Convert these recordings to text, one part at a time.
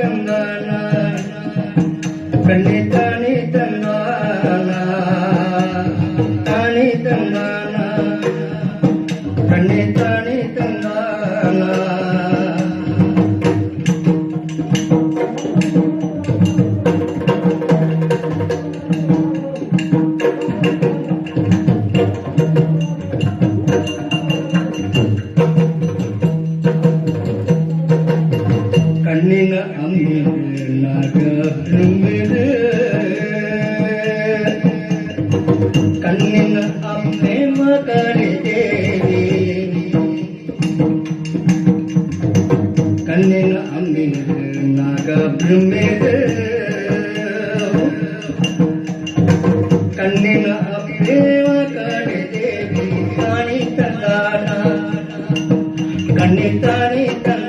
തന്നാന കണ്ണെ Thane തന്നാന Thane തന്നാന കണ്ണെ Thane തന്നാന Thank you. ಕಣ್ಣಿನ ಅಮ್ಮೆ ಮಗಳಿದೇವಿ ಕಣ್ಣಿನ ಅಮ್ಮಿದು ನಾಗ ಬ್ರಹ್ಮಿದು ಕಣ್ಣಿನ ಅಮ್ಮೆ ಮಗಳಿದೇವಿ ಕಾಣಿ ತಂದಾನ கண்ணி தானி தந்தானா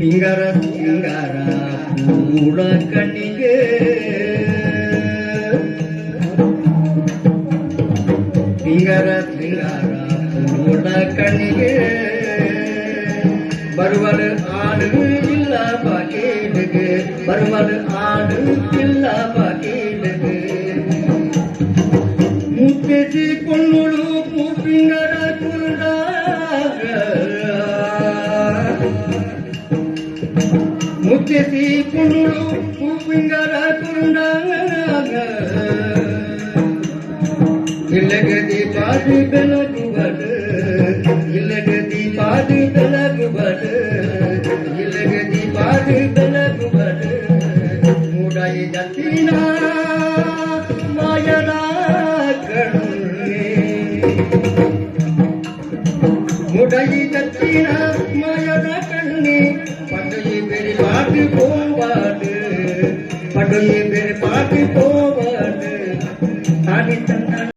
சிங்கர சிங்கர கூட கண்ணிக்கு. சிங்கர சிங்கர கூட கண்ணிக்கு. பருவனு ஆடு இல்லா பாக்கேடுக்கு பருவனு ஆடு இல்லா பாக்கேடுக்கு முத்தேச்சி பொண்ணுடு பூப்பிங்கட குருடாக முத்தேச்சி பொண்ணுடு பூப்பிங்கட குருடாக இல்லகதி பாதி முடையின தீரமயன கண்ணி பண்டைய பெரிய பாட்டு போவாடு பண்டைய பெரிய பாட்டு போவாடு தனித்தன்